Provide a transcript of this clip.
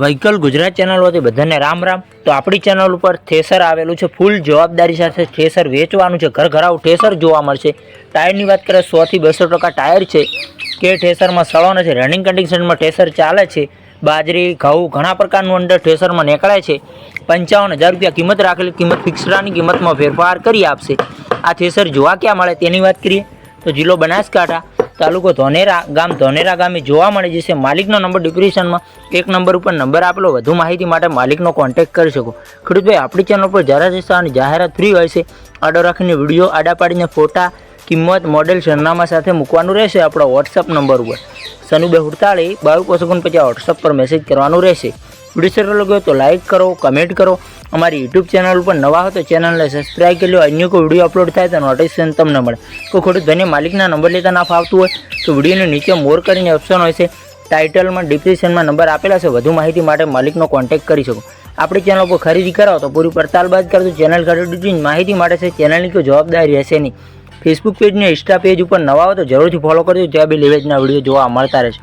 Vehicle Gujarat channel વતી બધાને રામ રામ. તો આપણી ચેનલ ઉપર થેસર આવેલું છે ફૂલ જવાબદારી સાથે થેસર વેચવાનું છે, ઘર ઘરાવ ઠેસર જોવા મળશે. ટાયરની વાત કરીએ સોથી બસો ટકા ટાયર છે, કે ઠેસરમાં સળો નથી રનિંગ કન્ડિશનમાં ઠેસર ચાલે છે, બાજરી, ઘઉં, ઘણા પ્રકારનું અંદર ઠેસરમાં નીકળે છે. પંચાવન હજાર રૂપિયા કિંમત રાખેલી, કિંમત ફિક્સરાની કિંમતમાં ફેરફાર કરી આપશે. આ થેસર જોવા ક્યાં મળે તેની વાત કરીએ, તો જિલ્લો બનાસકાંઠા. તાલુકો ધોનેરા ગામ ધોનેરા ગામે જોવા મળે જશે માલિકનો નંબર ડિપ્રેશનમાં એક નંબર ઉપર નંબર આપેલો, વધુ માહિતી માટે માલિકનો કોન્ટેક્ટ કરી શકો. ખેડૂતભાઈ, આપણી ચેનલ પર જરા જસ્તાની જાહેરાત ફ્રી હોય છે. આડો રાખીને વીડિયો આડા પાડીને ફોટા, કિંમત મોડેલ સરનામા સાથે મૂકવાનું રહેશે આપણો વોટ્સઅપ નંબર ઉપર. સનુબે હુડતાળી બાવીસ ઓગણપચાસ વોટ્સઅપ પર મેસેજ કરવાનું રહેશે. વીડિયો સારો લાગ્યો તો લાઇક કરો કમેન્ટ કરો. અમારી યુટ્યુબ ચેનલ ઉપર નવા હો તો ચેનલને સબસ્ક્રાઈબ કરી લો. અન્ય કોઈ વીડિયો અપલોડ થાય તો નોટિફિકેશન તમને મળે. કોઈ ખોટું ધન્ય માલિકના નંબર લેતા ના ફાવતું હોય તો વિડીયોની નીચે મોર કરીને ઓપ્શન હોય છે. ટાઇટલમાં ડિસ્ક્રિપ્શનમાં નંબર આપેલા છે. વધુ માહિતી માટે માલિકનો કોન્ટેક્ટ કરી શકો. આપણી ચેનલ પર ખરીદી કરાવો તો પૂરી પડતાલ બાદ કરજો ચેનલ ખરીદી માહિતી માટે છે. ચેનલની કોઈ જવાબદારી રહેશે નહીં. ફેસબુક પેજ ને ઇન્સ્ટા પેજ ઉપર નવા હો તો જરૂરથી ફોલો કરજો. જ્યાં બી લેવેજના વીડિયો જોવા મળતા રહેશે.